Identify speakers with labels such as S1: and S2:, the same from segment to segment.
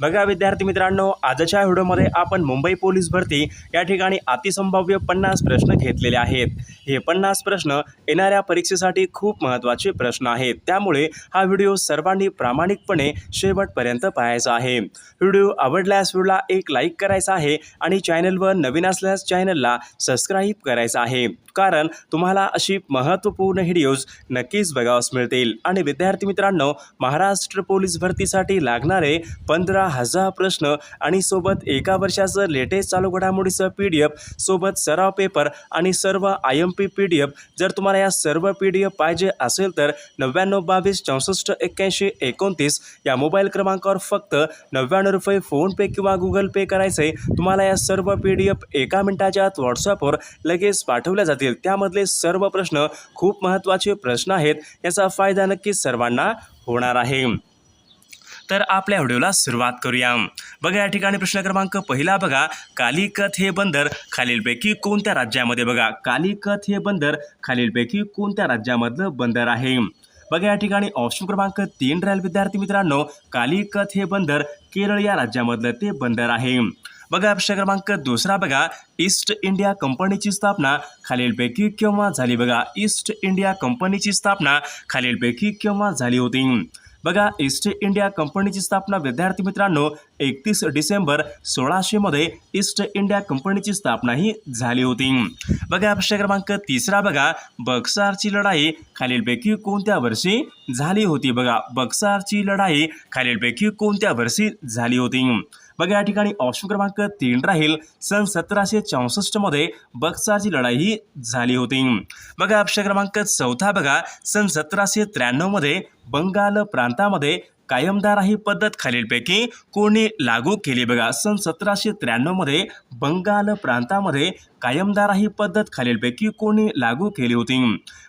S1: बघा विद्यार्थी मित्रांनो आजच्या व्हिडिओमध्ये आपण मुंबई पोलीस भरती या ठिकाणी अतिसंभाव्य पन्नास प्रश्न घेतलेले आहेत. हे पन्नास प्रश्न येणाऱ्या परीक्षेसाठी खूप महत्त्वाचे प्रश्न आहेत. त्यामुळे हा व्हिडिओ सर्वांनी प्रामाणिकपणे शेवटपर्यंत पाहायचा आहे. व्हिडिओ आवडल्यास व्हिडिओला एक लाईक करायचा आहे आणि चॅनलवर नवीन असल्यास चॅनलला सबस्क्राईब करायचा आहे. कारण तुम्हाला अशी महत्त्वपूर्ण व्हिडिओज नक्कीच बघावस मिळतील. आणि विद्यार्थी मित्रांनो महाराष्ट्र पोलीस भरतीसाठी लागणारे पंधरा हजार प्रश्न आणि सोबत एका वर्षाचं लेटेस्ट चालू घडामोडीचं पी डी एफ सोबत सराव पेपर आणि सर्व I M P P D F. जर तुम्हाला या सर्व पी डी एफ पाहिजे असेल तर नव्याण्णव बावीस चौसष्ट एक्क्याऐंशी एकोणतीस या मोबाईल क्रमांकावर फक्त नव्याण्णव रुपये फोनपे किंवा गुगल पे करायचं आहे तुम्हाला या सर्व पी डी एफ एका मिनिटाच्या आत व्हॉट्सअपवर लगेच पाठवल्या जातील. त्यामधले सर्व प्रश्न खूप महत्त्वाचे प्रश्न आहेत याचा फायदा नक्कीच सर्वांना होणार आहे. तर आपल्या व्हिडिओला सुरुवात करूया. बघा या ठिकाणी प्रश्न क्रमांक पहिला बघा. कालिकत हे बंदर खालीलपैकी कोणत्या राज्यामध्ये बघा? कालिकत हे बंदर खालीलपैकी कोणत्या राज्यामधलं बंदर आहे? बघा या ठिकाणी ऑप्शन क्रमांक तीन राहील विद्यार्थी मित्रांनो. कालिकत हे बंदर केरळ या राज्यामधलं ते बंदर आहे. बघा प्रश्न क्रमांक दुसरा बघा. ईस्ट इंडिया कंपनीची स्थापना खालीलपैकी केव्हा झाली बघा? ईस्ट इंडिया कंपनीची स्थापना खालीलपैकी केव्हा झाली होती? बघा ईस्ट इंडिया कंपनीची स्थापना विद्यार्थी मित्रांनो एकतीस डिसेंबर सोळाशेमध्ये ईस्ट इंडिया कंपनीची स्थापना ही झाली होती. बघा प्रश्न क्रमांक तिसरा बघा बक्सारची लढाई खालीलपैकी कोणत्या वर्षी झाली होती? बघा बक्सारची लढाई खालीलपैकी कोणत्या वर्षी झाली होती? बघा या ठिकाणी ऑप्शन क्रमांक तीन राहील. सन सतराशे चौसष्टमध्ये बक्सारची लढाई ही झाली होती. बघा ऑप्शन क्रमांक चौथा बघा. सन सतराशे त्र्याण्णवमध्ये बंगाल प्रांतामध्ये कायमदार ही पद्धत खालीलपैकी कोणी लागू केली बघा. सन सतराशे त्र्याण्णवमध्ये बंगाल प्रांतामध्ये कायमदार ही पद्धत खालीलपैकी कोणी लागू केली होती.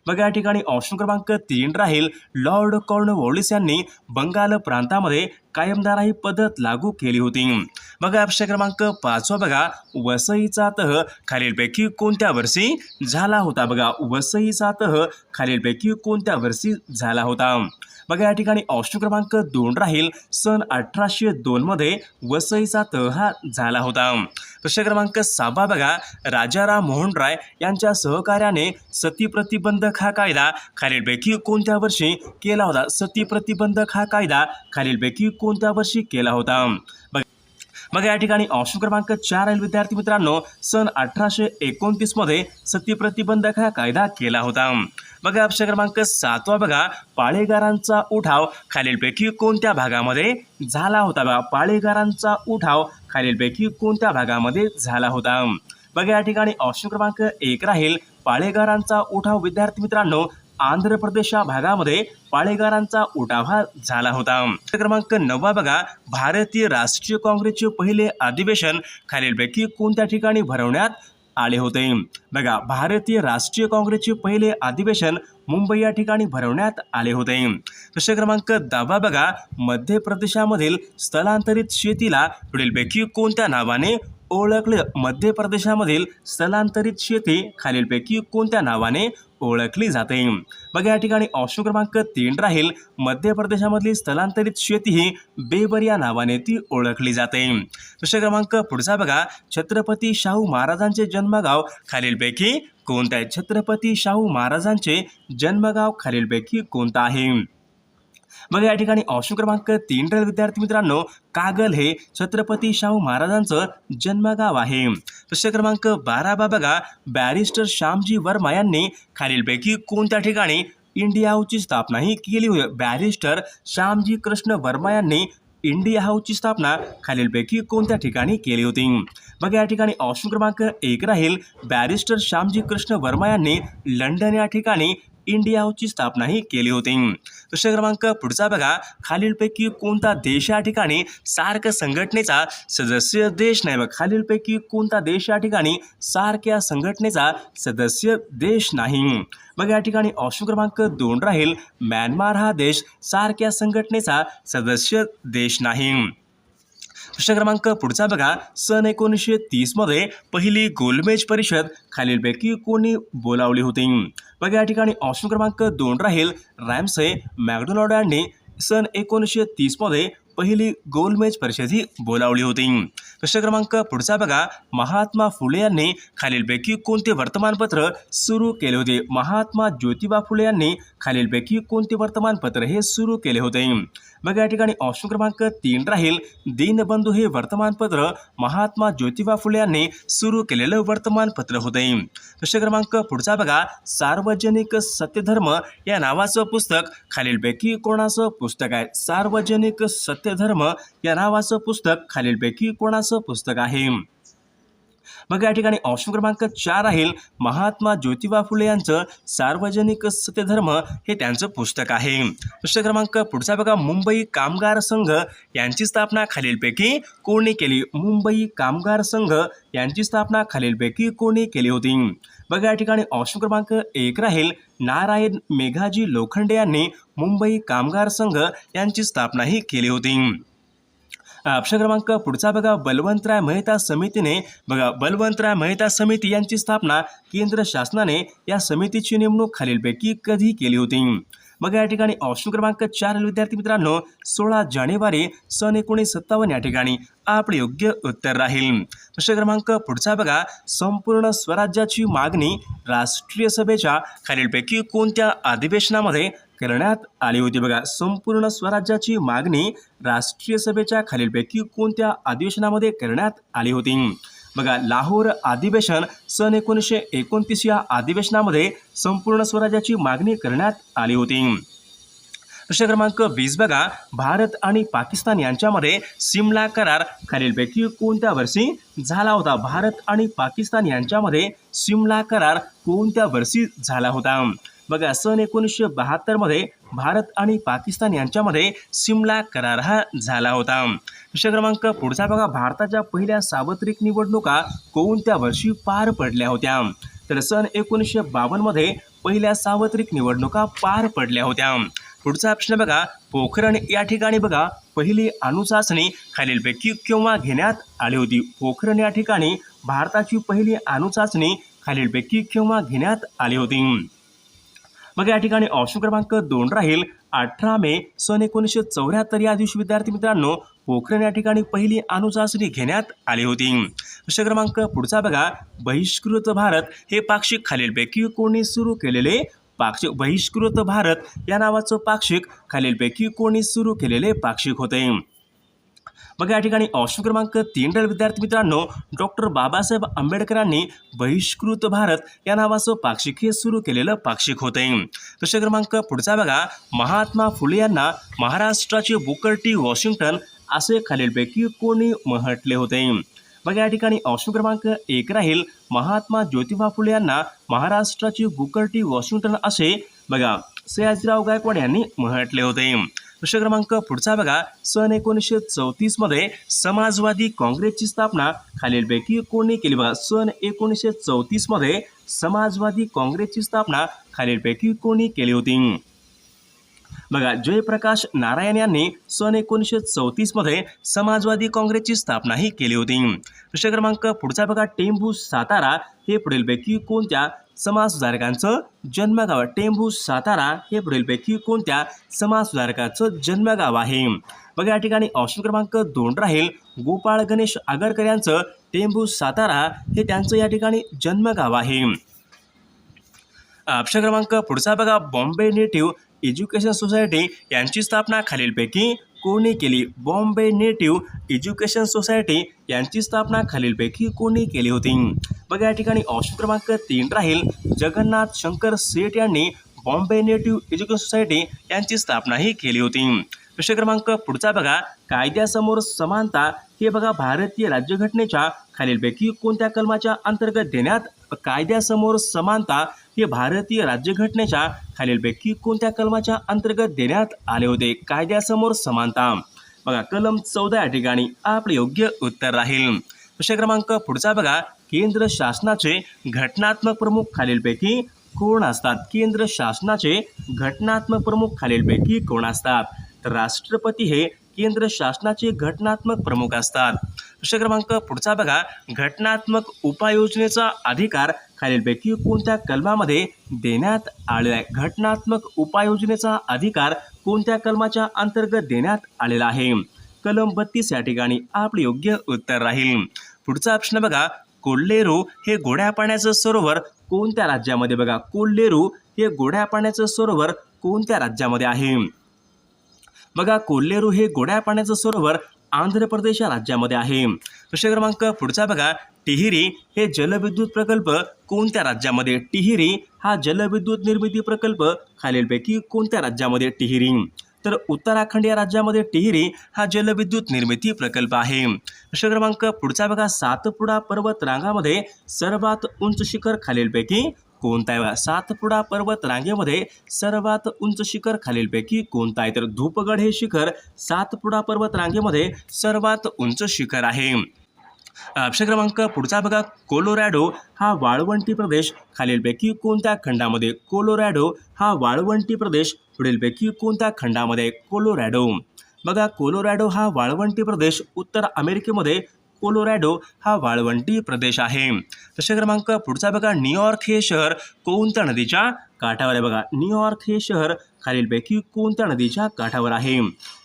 S1: बघा या ठिकाणी ऑप्शन क्रमांक तीन राहील. लॉर्ड कॉर्नवॉलिस यांनी बंगाल प्रांतामध्ये कायमदार ही पद्धत लागू केली होती. बघा ऑप्शन क्रमांक पाचवा बघा. वसईचा तह खालीलपैकी कोणत्या वर्षी झाला होता? बघा वसईचा तह खालीलपैकी कोणत्या वर्षी झाला होता? बघा या ठिकाणी ऑप्शन क्रमांक दोन राहील. सन अठराशे दोनमध्ये वसईचा तह हा झाला होता. प्रश्न क्रमांक सहावा बघा राजाराम मोहन राय यांच्या सहकार्याने सती प्रतिबंधक हा कायदा खालीलपैकी कोणत्या वर्षी केला होता? सती प्रतिबंधक हा कायदा खालीलपैकी कोणत्या वर्षी केला होता? बघा मग या ठिकाणी ऑप्शन क्रमांक चार आहे विद्यार्थी मित्रांनो सन अठराशे एकोणतीसमध्ये सत्यप्रतिबंधक हा कायदा केला होता. बघा ऑप्शन क्रमांक सातवा बघा पाळेगारांचा उठाव खालीलपैकी कोणत्या भागामध्ये झाला होता? बघा पाळेगारांचा उठाव खालीलपैकी कोणत्या भागामध्ये झाला होता? बघा या ठिकाणी ऑप्शन क्रमांक एक राहील पाळेगारांचा उठाव विद्यार्थी मित्रांनो आंध्र प्रदेश या भागामध्ये पाळेगारांचा उठावा झाला होता. क्रमांक नववा बघा भारतीय राष्ट्रीय काँग्रेसचे पहिले अधिवेशन खालीलपैकी कोणत्या ठिकाणी भरवण्यात आले होते? बघा भारतीय राष्ट्रीय काँग्रेसचे पहिले अधिवेशन मुंबई या ठिकाणी भरवण्यात आले होते. प्रश्न क्रमांक दहावा बघा मध्य प्रदेशामधील स्थलांतरित शेतीला पुढीलपैकी कोणत्या नावाने ओळखले? मध्य प्रदेशामधील स्थलांतरित शेती खालीलपैकी कोणत्या नावाने ओळखली जाते. बघा या ठिकाणी ऑप्शन क्रमांक तीन राहील. मध्य प्रदेशामधली स्थलांतरित शेती ही बेबर या नावाने ती ओळखली जाते. प्रश्न क्रमांक पुढचा बघा. छत्रपती शाहू महाराजांचे जन्मगाव खालीलपैकी कोणतं आहे? छत्रपती शाहू महाराजांचे जन्मगाव खालीलपैकी कोणतं आहे? मग या ठिकाणी ऑप्शन क्रमांक तीन राहील विद्यार्थी मित्रांनो कागल हे छत्रपती शाहू महाराजांचं जन्मगाव आहे. प्रश्न क्रमांक बारा बा बघा बॅरिस्टर श्यामजी वर्मा यांनी खालीलपैकी कोणत्या ठिकाणी इंडिया हाऊसची स्थापना ही केली होती बॅरिस्टर श्यामजी कृष्ण वर्मा यांनी इंडिया हाऊसची स्थापना खालीलपैकी कोणत्या ठिकाणी केली होती? मग या ठिकाणी ऑप्शन क्रमांक एक राहील बॅरिस्टर श्यामजी कृष्ण वर्मा यांनी लंडन या ठिकाणी इंडियाची स्थापनाही केली होती. प्रश्न क्रमांक पुढचा बघा. खालीलपैकी कोणता देश या ठिकाणी सार्क संघटनेचा सदस्य देश नाही बघ. खालीलपैकी कोणता देश या ठिकाणी सार्क या संघटनेचा सदस्य देश नाही. मग या ठिकाणी ऑप्शन क्रमांक दोन राहील. म्यानमार हा देश सार्क या संघटनेचा सदस्य देश नाही. प्रश्न क्रमांक पुढचा बघा. सन एकोणीसशे तीसमध्ये पहिली गोलमेज परिषद खालीलपैकी कोणी बोलावली होती? बघा या ठिकाणी ऑप्शन क्रमांक दोन राहील रॅम्से मॅकडोनॉल्ड यांनी सन एकोणीसशे तीसमध्ये पहिली गोलमेज परिषद ही बोलावली होती. प्रश्न क्रमांक पुढचा बघा. महात्मा फुले यांनी खालीलपैकी कोणते वर्तमानपत्र सुरू केले होते? महात्मा ज्योतिबा फुले यांनी खालीलपैकी कोणते वर्तमानपत्र हे सुरू केले होते? बघा या ठिकाणी ऑप्शन क्रमांक तीन राहील. दीनबंधू हे वर्तमानपत्र महात्मा ज्योतिबा फुले यांनी सुरू केलेलं वर्तमानपत्र होते. प्रश्न क्रमांक पुढचा बघा. सार्वजनिक सत्यधर्म या नावाचं पुस्तक खालीलपैकी कोणाचं पुस्तक आहे? सार्वजनिक सत्यधर्म या नावाचं पुस्तक खालीलपैकी कोणाचं पुस्तक आहे मग या ठिकाणी ऑप्शन क्रमांक चार राहील महात्मा ज्योतिबा फुले यांचं सार्वजनिक सत्यधर्म हे त्यांचं पुस्तक आहे प्रश्न क्रमांक पुढचा बघा मुंबई कामगार संघ यांची स्थापना खालीलपैकी कोणी केली? मुंबई कामगार संघ यांची स्थापना खालीलपैकी कोणी केली होती? बघा या ठिकाणी ऑप्शन क्रमांक एक राहील नारायण मेघाजी लोखंडे यांनी मुंबई कामगार संघ यांची स्थापनाही केली होती. अक्षर क्रमांक पुढचा बघा बलवंतराय मेहता समितीने बघा बलवंतराय मेहता समिती यांची स्थापना केंद्र शासनाने या समितीची नेमणूक खालीलपैकी कधी केली होती? मग या ठिकाणी ऑप्शन क्रमांक चार विद्यार्थी मित्रांनो सोळा जानेवारी सन एकोणीस सत्तावन्न या ठिकाणी आपले योग्य उत्तर राहील. प्रश्न क्रमांक पुढचा बघा. संपूर्ण स्वराज्याची मागणी राष्ट्रीय सभेच्या खालीलपैकी कोणत्या अधिवेशनामध्ये करण्यात आली होती. बघा संपूर्ण स्वराज्याची मागणी राष्ट्रीय सभेच्या खालीलपैकी कोणत्या अधिवेशनामध्ये करण्यात आली होती? बघा लाहोर अधिवेशन सन एकोणीसशे एकोणतीस या अधिवेशनामध्ये संपूर्ण स्वराज्याची मागणी करण्यात आली होती. प्रश्न क्रमांक वीस बघा भारत आणि पाकिस्तान यांच्यामध्ये सिमला करार खालीलपैकी कोणत्या वर्षी झाला होता? भारत आणि पाकिस्तान यांच्यामध्ये सिमला करार कोणत्या वर्षी झाला होता? बघा सन एकोणीसशे बहात्तरमध्ये भारत आणि पाकिस्तान यांच्यामध्ये सिमला करार हा झाला होता. प्रश्न क्रमांक पुढचा बघा भारताच्या पहिल्या सार्वत्रिक निवडणुका कोणत्या वर्षी पार पडल्या होत्या? तर सन एकोणीसशे बावन्नमध्ये पहिल्या सार्वत्रिक निवडणुका पार पडल्या होत्या. पुढचा प्रश्न बघा पोखरण या ठिकाणी बघा पहिली अणुचाचणी खालीलपैकी केव्हा घेण्यात आली होती? पोखरण या ठिकाणी भारताची पहिली अणुचाचणी खालीलपैकी केव्हा घेण्यात आली होती? मग या ठिकाणी ऑप्शन क्रमांक दोन राहील. अठरा मे सन एकोणीसशे चौऱ्याहत्तर या दिवशी विद्यार्थी मित्रांनो पोखरण या ठिकाणी पहिली अणुचाचणी घेण्यात आली होती. प्रश्न क्रमांक पुढचा बघा. बहिष्कृत भारत हे पाक्षिक खालीलपैकी कोणी सुरू केलेले पाक्षिक? बहिष्कृत भारत या नावाचं पाक्षिक खालीलपैकी कोणी सुरू केलेले पाक्षिक होते? मग या ठिकाणी ऑप्शन क्रमांक तीन राहील विद्यार्थी मित्रांनो डॉक्टर बाबासाहेब आंबेडकरांनी बहिष्कृत भारत या नावाचं पाक्षिक हे सुरू केलेलं पाक्षिक होते प्रश्न क्रमांक पुढचा बघा महात्मा फुले यांना महाराष्ट्राचे बुकर्टी वॉशिंग्टन असे खालीलपैकी कोणी म्हटले होते? बघा या ठिकाणी ऑप्शन क्रमांक एक राहील महात्मा ज्योतिबा फुले यांना महाराष्ट्राची बुकर्टी वॉशिंग्टन असे बघा सयाजीराव गायकवाड यांनी म्हटले होते. प्रश्न क्रमांक पुढचा बघा. सन एकोणीसशे चौतीसमध्ये समाजवादी काँग्रेसची स्थापना खालीलपैकी कोणी केली बघा. सन एकोणीसशे चौतीसमध्ये समाजवादी काँग्रेसची स्थापना खालीलपैकी कोणी केली होती? बघा जयप्रकाश नारायण यांनी सन एकोणीसशे चौतीसमध्ये समाजवादी काँग्रेसची स्थापनाही केली होती. प्रश्न क्रमांक पुढचा बघा. टेंभू सातारा हे पुढीलपैकी कोणत्या समाजसुधारकांचं जन्मगाव टेंभू सातारा हे पुढीलपैकी कोणत्या समाजसुधारकाचं जन्मगाव आहे? बघा या ठिकाणी ऑप्शन क्रमांक दोन राहील. गोपाळ गणेश आगरकर यांचं टेंभू सातारा हे त्यांचं या ठिकाणी जन्मगाव आहे. ऑप्शन क्रमांक पुढचा बघा बॉम्बे नेटिव्ह एज्युकेशन सोसायटी यांची स्थापना खालीलपैकी कोणी केली? बॉम्बे नेटिव्ह एज्युकेशन सोसायटी यांची स्थापना खालीलपैकी कोणी केली होती? बघा या ठिकाणी ऑप्शन क्रमांक तीन राहील. जगन्नाथ शंकर सेठ यांनी बॉम्बे नेटिव्ह एज्युकेशन सोसायटी यांची स्थापनाही केली होती. प्रश्न क्रमांक पुढचा बघा. कायद्यासमोर समानता हे बघा भारतीय राज्यघटनेच्या खालीलपैकी कोणत्या कलमाच्या अंतर्गत देण्यात कायद्यासमोर समानता हे भारतीय राज्यघटनेच्या खालीलपैकी कोणत्या कलमाच्या अंतर्गत देण्यात आले होते? कायद्यासमोर समानता. बघा कलम चौदा या ठिकाणी आपले योग्य उत्तर राहील. प्रश्न क्रमांक पुढचा बघा. केंद्र शासनाचे घटनात्मक प्रमुख खालीलपैकी कोण असतात? केंद्र शासनाचे घटनात्मक प्रमुख खालीलपैकी कोण असतात? तर राष्ट्रपती हे केंद्र शासनाचे घटनात्मक प्रमुख असतात. प्रश्न क्रमांक पुढचा बघा. घटनात्मक उपाययोजनेचा अधिकार खालीलपैकी कोणत्या कलमामध्ये देण्यात आलेला आहे? घटनात्मक उपाययोजनेचा अधिकार कोणत्या कलमाच्या अंतर्गत देण्यात आलेला आहे? कलम बत्तीस या ठिकाणी आपले योग्य उत्तर राहील. पुढचा ऑप्शन बघा. कोल्हेरू हे गोड्या पाण्याचं सरोवर कोणत्या राज्यामध्ये? बघा कोल्हेरू हे गोड्या पाण्याचं सरोवर कोणत्या राज्यामध्ये आहे? बघा कोल्हेरू हे गोड्या पाण्याचं सरोवर आंध्र प्रदेश या राज्यामध्ये आहे. प्रश्न क्रमांक पुढचा बघा टिहिरी हे जलविद्युत प्रकल्प कोणत्या राज्यामध्ये? टिहिरी हा जलविद्युत निर्मिती प्रकल्प खालीलपैकी कोणत्या राज्यामध्ये? टिहिरी. तर उत्तराखंड या राज्यामध्ये टिहिरी हा जलविद्युत निर्मिती प्रकल्प आहे. प्रश्न क्रमांक पुढचा बघा सातपुडा पर्वत रांगामध्ये सर्वात उंच शिखर खालीलपैकी कोणता आहे सातपुडा पर्वत रांगेमध्ये सर्वात उंच शिखर खालीलपैकी कोणता आहे तर धूपगड हे शिखर सातपुडा पर्वत रांगेमध्ये सर्वात उंच शिखर आहे. अक्षर क्रमांक पुढचा बघा. कोलोरॅडो हा वाळवंटी प्रदेश खालीलपैकी कोणत्या खंडामध्ये? कोलोरॅडो हा वाळवंटी प्रदेश पुढीलपैकी कोणत्या खंडामध्ये? कोलोरॅडो. बघा कोलोरॅडो हा वाळवंटी प्रदेश उत्तर अमेरिकेमध्ये कोलोरॅडो हा वाळवंटी प्रदेश आहे. प्रश्न क्रमांक पुढचा बघा न्यूयॉर्क हे शहर कोणत्या नदीच्या काठावर आहे? बघा न्यूयॉर्क हे शहर खालीलपैकी कोणत्या नदीच्या काठावर आहे?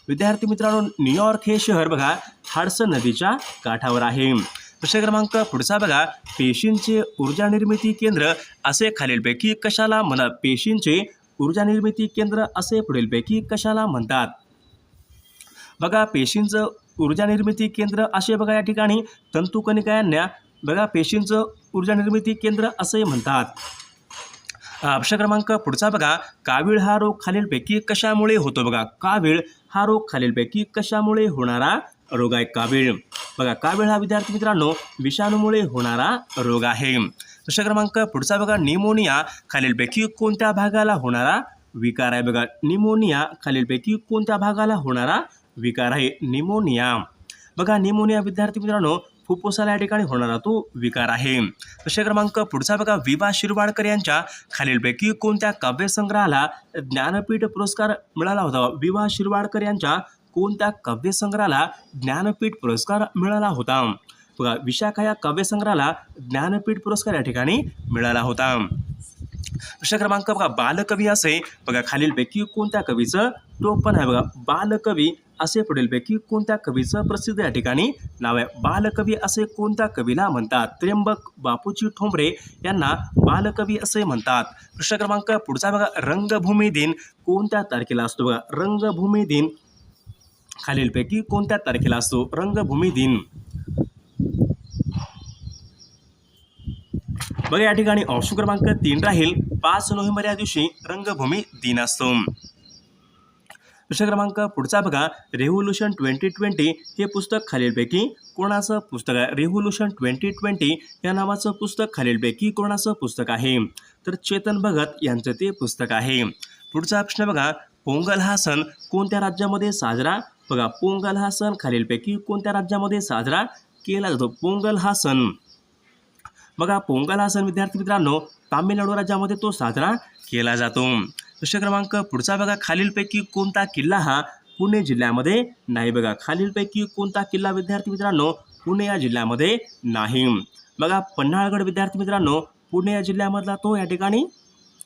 S1: विद्यार्थी मित्रांनो न्यूयॉर्क हे शहर बघा हाडसन नदीच्या काठावर आहे. प्रश्न क्रमांक पुढचा बघा पेशींचे ऊर्जा निर्मिती केंद्र असे खालीलपैकी कशाला म्हणा पेशींचे ऊर्जा निर्मिती केंद्र असे पुढीलपैकी कशाला म्हणतात? बघा पेशींचं ऊर्जा निर्मिती केंद्र असे बघा या ठिकाणी. तंतुकणिका यांना बघा पेशींचं ऊर्जा निर्मिती केंद्र असंही म्हणतात. ऑप्शन क्रमांक पुढचा बघा. कावीळ हा रोग खालीलपैकी कशामुळे होतो बघा? कावीळ हा रोग खालीलपैकी कशामुळे होणारा रोग आहे? कावीळ. बघा कावीळ हा विद्यार्थी मित्रांनो विषाणूमुळे होणारा रोग आहे. प्रश्न क्रमांक पुढचा बघा. निमोनिया खालीलपैकी कोणत्या भागाला होणारा विकार आहे? बघा निमोनिया खालीलपैकी कोणत्या भागाला होणारा विकार आहे. निमोनिया. बघा निमोनिया विद्यार्थी मित्रांनो फुफ्फुसाला या ठिकाणी होणारा तो विकार आहे. प्रश्न क्रमांक पुढचा बघा विभा शिरवाडकर यांच्या खालीलपैकी कोणत्या काव्यसंग्रहाला ज्ञानपीठ पुरस्कार मिळाला होता? विभा शिरवाडकर यांच्या कोणत्या काव्यसंग्रहाला ज्ञानपीठ पुरस्कार मिळाला होता? बघा विशाखा या काव्यसंग्रहाला ज्ञानपीठ पुरस्कार या ठिकाणी मिळाला होता. प्रश्न क्रमांक बघा बालकवी असे. बघा खालीलपैकी कोणत्या कवीचं टोपण आहे? बघा बालकवी असे पुढीलपैकी कोणत्या कवीचं प्रसिद्ध या ठिकाणी नाव आहे? बालकवी असे कोणत्या कवीला म्हणतात? त्र्यंबक बापूजी ठोंबरे यांना बालकवी असे म्हणतात. प्रश्न क्रमांक पुढचा बघा. रंगभूमी दिन कोणत्या तारखेला असतो बघा? रंगभूमी दिन खालीलपैकी कोणत्या तारखेला असतो? रंगभूमी दिन. बघा या ठिकाणी ऑप्शन क्रमांक तीन राहील. पाच नोव्हेंबर या दिवशी रंगभूमी दिन असतो. प्रश्न क्रमांक पुढचा बघा. रेव्होल्युशन ट्वेंटी ट्वेंटी हे पुस्तक खालीलपैकी कोणाचं पुस्तक आहे? रेव्होल्युशन ट्वेंटी ट्वेंटी या नावाचं पुस्तक खालीलपैकी कोणाचं पुस्तक आहे? तर चेतन भगत यांचं ते पुस्तक आहे. पुढचा प्रश्न बघा. पोंगल हा सण कोणत्या राज्यामध्ये साजरा? बघा पोंगल हा सण खालीलपैकी कोणत्या राज्यामध्ये साजरा केला जातो? पोंगल हा सण. बघा पोंगल हा सण विद्यार्थी मित्रांनो तामिळनाडू राज्यामध्ये तो साजरा केला जातो. प्रश्न क्रमांक पुढचा बघा. खालीलपैकी कोणता किल्ला हा पुणे जिल्ह्यामध्ये नाही बघा. खालीलपैकी कोणता किल्ला विद्यार्थी मित्रांनो पुणे या जिल्ह्यामध्ये नाही. बघा पन्हाळगड विद्यार्थी मित्रांनो पुणे या जिल्ह्यामधला तो या ठिकाणी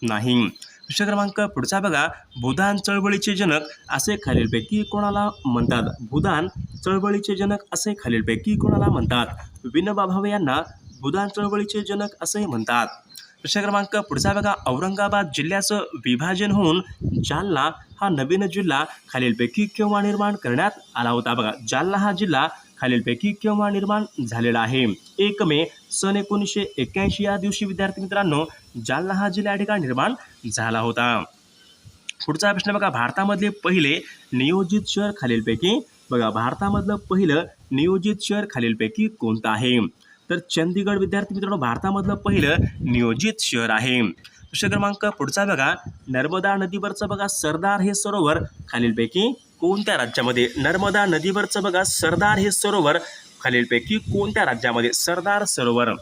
S1: नाही. प्रश्न क्रमांक पुढचा बघा. भूदान चळवळीचे जनक असे खालीलपैकी कोणाला म्हणतात? भूदान चळवळीचे जनक असे खालीलपैकी कोणाला म्हणतात? विनोबा भावे यांना भूदान चळवळीचे जनक असे म्हणतात. प्रश्न क्रमांक पुढचा बघा. औरंगाबाद जिल्ह्याचं विभाजन होऊन जालना हा नवीन जिल्हा खालीलपैकी केव्हा निर्माण करण्यात आला होता? बघा जालना हा जिल्हा खालीलपैकी केव्हा निर्माण झालेला आहे? एक मे सन एकोणीसशे एक्क्याऐंशी या दिवशी विद्यार्थी मित्रांनो जालना हा जिल्हा या ठिकाणी निर्माण झाला होता. पुढचा प्रश्न बघा. भारतामधले पहिले नियोजित शहर खालीलपैकी? बघा भारतामधलं पहिलं नियोजित शहर खालीलपैकी कोणतं आहे? तर चंदीगड विद्यार्थी मित्रांनो भारतामधलं पहिलं नियोजित शहर आहे. प्रश्न क्रमांक पुढचा बघा. नर्मदा नदीवरचं बघा सरदार हे सरोवर खालीलपैकी कोणत्या राज्यामध्ये? नर्मदा नदीवरचं बघा सरदार हे सरोवर खालीलपैकी कोणत्या राज्यामध्ये? सरदार सरोवर.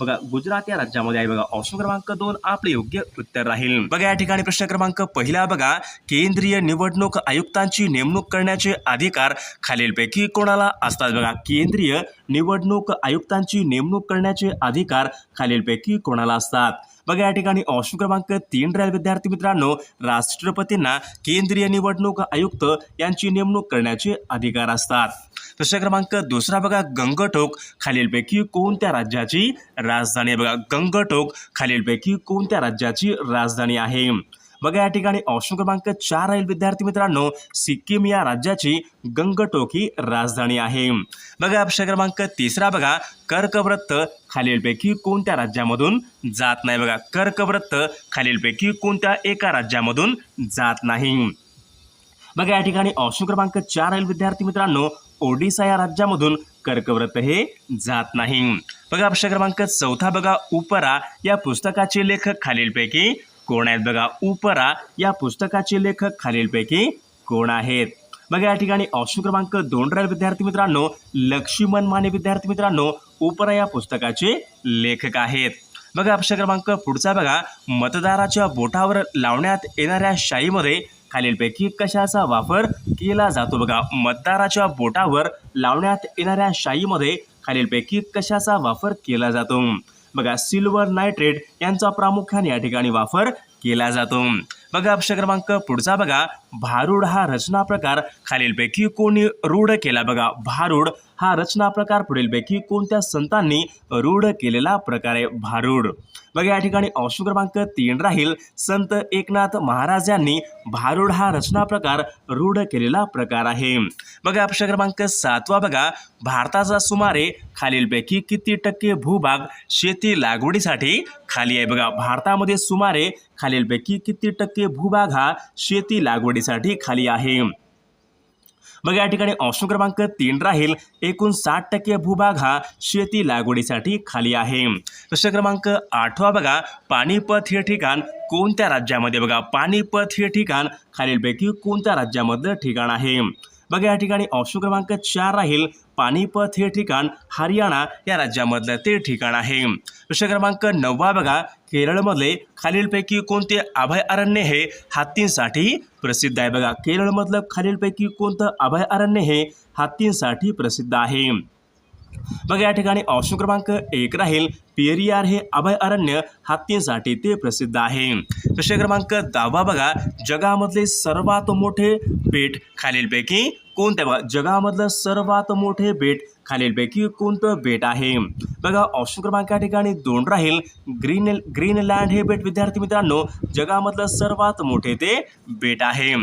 S1: बघा गुजरात या राज्यामध्ये आहे बघा ऑप्शन क्रमांक दोन आपले योग्य उत्तर राहील. बघा या ठिकाणी प्रश्न क्रमांक पहिला बघा केंद्रीय निवडणूक आयुक्तांची नेमणूक करण्याचे अधिकार खालीलपैकी कोणाला असतात बघा? केंद्रीय निवडणूक आयुक्तांची नेमणूक करण्याचे अधिकार खालीलपैकी कोणाला असतात? बघा या ठिकाणी ऑप्शन क्रमांक तीन राहील विद्यार्थी मित्रांनो. राष्ट्रपतींना केंद्रीय निवडणूक आयुक्त यांची नेमणूक करण्याचे अधिकार असतात. प्रश्न क्रमांक दुसरा बघा गंगटोक खालीलपैकी कोणत्या राज्याची राजधानी आहे? बघा गंगटोक खालीलपैकी कोणत्या राज्याची राजधानी आहे? बघा या ठिकाणी ऑप्शन क्रमांक चार राहील विद्यार्थी मित्रांनो. सिक्कीम या राज्याची गंगटोक ही राजधानी आहे. बघा प्रश्न क्रमांक तिसरा बघा कर्कवृत्त खालीलपैकी कोणत्या राज्यामधून जात नाही? बघा कर्कवृत्त खालीलपैकी कोणत्या एका राज्यामधून जात नाही? बघा या ठिकाणी ऑप्शन क्रमांक चार राहील विद्यार्थी मित्रांनो. ओडिसा या राज्यामधून कर्कव्रत हे जात नाही. बघा प्रश्न क्रमांक चौथा बघा उपरा या पुस्तकाचे लेखक खालीलपैकी कोण आहेत? बघा उपरा या पुस्तकाचे लेखक खालीलपैकी कोण आहेत? बघा या ठिकाणी ऑप्शन क्रमांक दोन राहील विद्यार्थी मित्रांनो. लक्ष्मण माने विद्यार्थी मित्रांनो उपरा या पुस्तकाचे लेखक आहेत. बघा प्रश्न क्रमांक पुढचा बघा. मतदाराच्या बोटावर लावण्यात येणाऱ्या शाईमध्ये खालीलपैकी कशाचा वापर केला जातो? बघा मतदाराच्या बोटावर लावण्यात येणाऱ्या शाईमध्ये खालीलपैकी कशाचा वापर केला जातो? बघा सिल्वर नायट्रेट यांचा प्रामुख्याने या ठिकाणी वापर केला जातो. बघा प्रश्न क्रमांक पुढचा बघा. भारूड हा रचना प्रकार. खालीलपैकी कोणी रूढ केला? बघा भारूड हा रचना प्रकार पुढीलपैकी कोणत्या संतांनी रूढ केलेला प्रकार आहे? भारूड. मग या ठिकाणी ऑप्शन क्रमांक तीन राहील. संत एकनाथ महाराज यांनी भारूड हा रचना प्रकार रूढ केलेला प्रकार आहे. बघा प्रश्न क्रमांक सातवा बघा. भारताचा सुमारे खालीलपैकी किती टक्के भूभाग शेती लागवडीसाठी खाली आहे? बघा भारतामध्ये सुमारे खालीलपैकी किती टक्के भूभाग हा शेती लागवडीसाठी खाली आहे? मग या ठिकाणी ऑप्शन क्रमांक तीन राहील. एकूण साठ टक्के भूभाग हा शेती लागवडीसाठी खाली आहे. प्रश्न क्रमांक आठवा बघा. पानिपत हे ठिकाण कोणत्या राज्यामध्ये? बघा पानिपत हे ठिकाण खालीलपैकी कोणत्या राज्यामधलं ठिकाण आहे? बघा या ठिकाणी ऑप्शन क्रमांक चार राहील. पानिपत हे ठिकाण हरियाणा या राज्यामधलं ते ठिकाण आहे. प्रश्न क्रमांक नववा बघा केरळमधले खालीलपैकी कोणते अभयारण्य हे हत्तींसाठी प्रसिद्ध आहे? बघा केरळमधलं खालीलपैकी कोणतं अभयारण्य हे हत्तींसाठी प्रसिद्ध आहे? बघा या ठिकाणी ऑप्शन क्रमांक एक राहील. पेरियार हे अभयारण्य हत्तींसाठी ते प्रसिद्ध आहे. प्रश्न क्रमांक दहावा बघा जगामधले सर्वात मोठे बेट खालीलपैकी कोणत्या बघा जगामधलं सर्वात मोठे बेट खालीलपैकी कोणतं बेट आहे? बघा ऑप्शन क्रमांक या ठिकाणी दोन राहील. ग्रीन ग्रीनलँड हे बेट विद्यार्थी मित्रांनो जगामधलं सर्वात मोठे ते बेट आहे.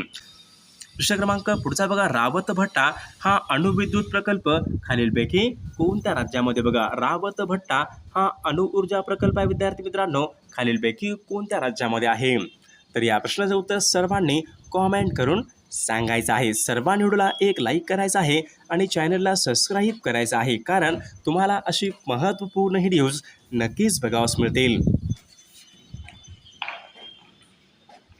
S1: प्रश्न क्रमांक पुढचा बघा रावत भट्टा हा अणुविद्युत प्रकल्प खालीलपैकी कोणत्या राज्यामध्ये बघा रावत भट्टा हा अणुऊर्जा प्रकल्प आहे विद्यार्थी मित्रांनो खालीलपैकी कोणत्या राज्यामध्ये आहे? तर या प्रश्नाचं उत्तर सर्वांनी कॉमेंट करून सांगायचं आहे. सर्वा व्हिडिओला एक लाईक करायचं आहे आणि चॅनलला सबस्क्राईब करायचं आहे. कारण तुम्हाला अशी महत्त्वपूर्ण व्हिडिओज न्यूज नक्कीच बघावंस मिळतील.